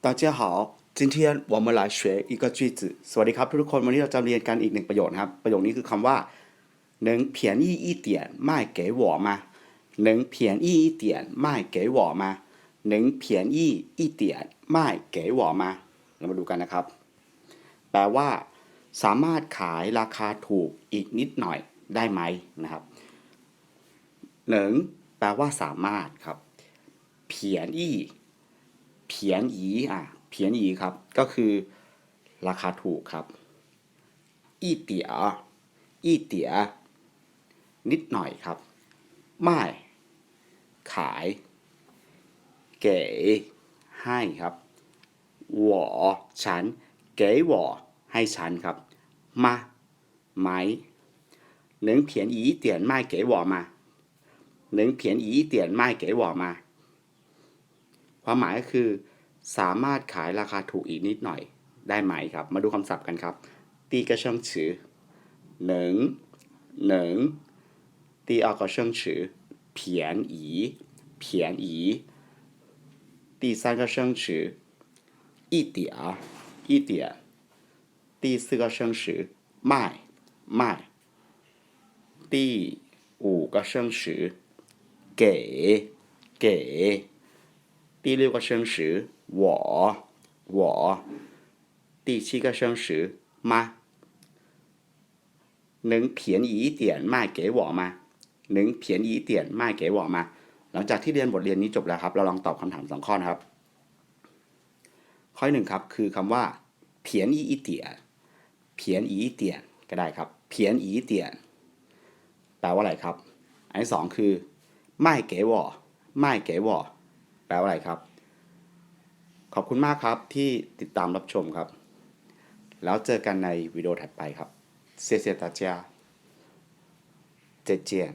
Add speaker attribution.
Speaker 1: 大家好，今天我们来学一个句子。สวัสดีครับทุกคนวันนี้เราจะเรียนกันอีกหนึ่งประโยคนะครับ ประโยคนี้คือคำว่า能便宜一点卖给我吗能便宜一点卖给我吗能便宜一点卖给我吗เรามาดูกันนะครับ แปลว่า สามารถขายราคาถูกอีกนิดหน่อยได้ไหมนะครับเหนิงแปลว่าสามารถครับเพียนอี้ เพียนอีอะเพียนอีครับ ก็คือราคาถูกครับอีเตียอีเตียนิดหน่อยครับ ไม่ ขาย เก๋ให้ครับวอฉัน เก๋วอให้ฉันครับ มาไหมหนึ่งเพียนอีเตียนไม่เก๋วอมาหนึ่งเพียนอีเตียนไม่เก๋วอมา ความหมายก็คือ สามารถขายราคาถูกอีกนิดหน่อยได้ไหมครับ มาดูคำศัพท์กันครับตีกระเชิงฉือเหนิงเหนิง第二个生词便宜便宜第三个生词一点一点第四个生词卖卖第五个生词给给 第六个生词我我第七个生词吗能便宜一点卖给我吗能便宜一点卖给我吗หลังจากที่เรียนบทเรียนนี้จบแล้วครับ เราลองตอบคำถามสองข้อนะครับ ข้อที่หนึ่งครับ คือคำว่าเพียนอีอีเตียนเพียนอีอีเตียนก็ได้ครับเพียนอีอีเตียนแปลว่าอะไรครับ อันที่สองคือไม่เก๋วอไม่เก๋วอ แปลว่าอะไรครับ ขอบคุณมากครับที่ติดตามรับชมครับ แล้วเจอกันในวิดีโอถัดไปครับเซเซตาเจียเจเจียน